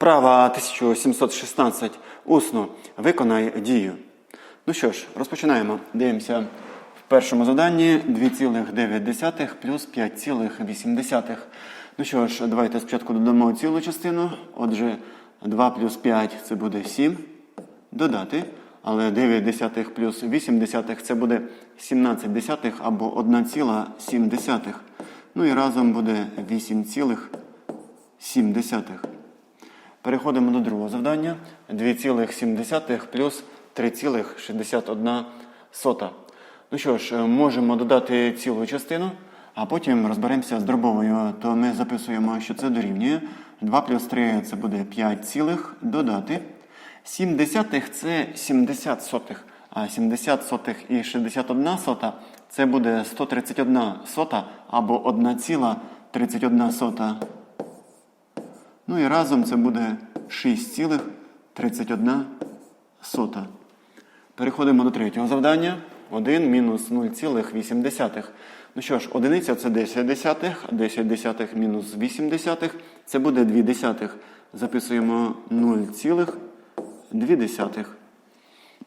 Вправа 1716. Усно. Виконай дію. Ну що ж, розпочинаємо. Дивимося. В першому заданні 2,9 плюс 5,8. Ну що ж, давайте спочатку додамо цілу частину. Отже, 2 плюс 5 це буде 7. Додати. Але 9 десятих плюс 8 десятих це буде 17 десятих або 1,7. Ну і разом буде 8,7. Переходимо до другого завдання. 2,7 плюс 3,61. Ну що ж, е, можемо додати цілу частину, а потім розберемося з дробовою. То ми записуємо, що це дорівнює. 2 плюс 3 це буде 5 цілих додати. 7 десятих це 70 сотих. А 70 сотих і 61 сота це буде 131 сота або 1,31 сота. Ну і разом це буде 6,31. Переходимо до третього завдання. 1 мінус 0,8. Ну що ж, одиниця це 10 десятих, а 10 десятих мінус 8 десятих це буде 2 десятих. Записуємо 0,2.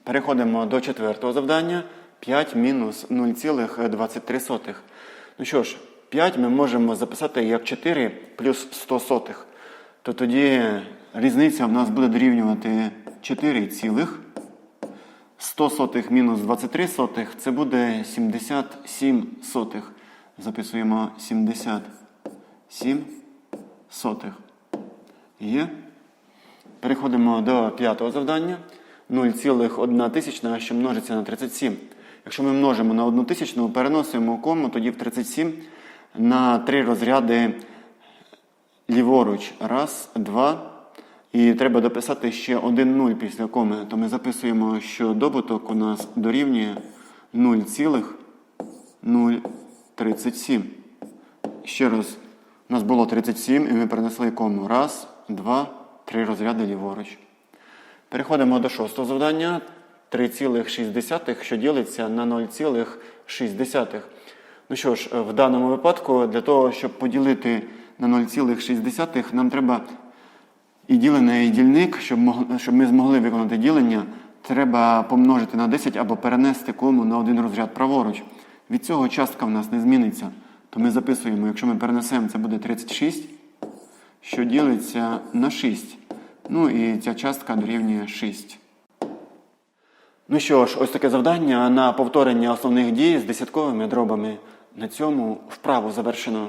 Переходимо до четвертого завдання. 5 мінус 0,23. Ну що ж, 5 ми можемо записати як 4 плюс 100 сотих. То тоді різниця в нас буде дорівнювати 4 цілих. 100 сотих мінус 23 сотих це буде 77 сотих. Записуємо 77 сотих. Є. Переходимо до п'ятого завдання. 0,1 тисячна, що множиться на 37. Якщо ми множимо на 1 тисячну, переносимо кому, тоді в 37 на 3 розряди ліворуч. Раз, два. І треба дописати ще один нуль після коми. То ми записуємо, що добуток у нас дорівнює 0,037. Ще раз, у нас було 37, і ми перенесли кому. Раз, два, три розряди ліворуч. Переходимо до шостого завдання. 3,6, що ділиться на 0,6. Ну що ж, в даному випадку, для того, щоб поділити на 0,6, нам треба і ділене, і дільник, щоб ми змогли виконати ділення, треба помножити на 10 або перенести кому на один розряд праворуч. Від цього частка в нас не зміниться. То ми записуємо, якщо ми перенесемо, це буде 36, що ділиться на 6. Ну і ця частка дорівнює 6. Ну що ж, ось таке завдання на повторення основних дій з десятковими дробами. На цьому вправу завершено.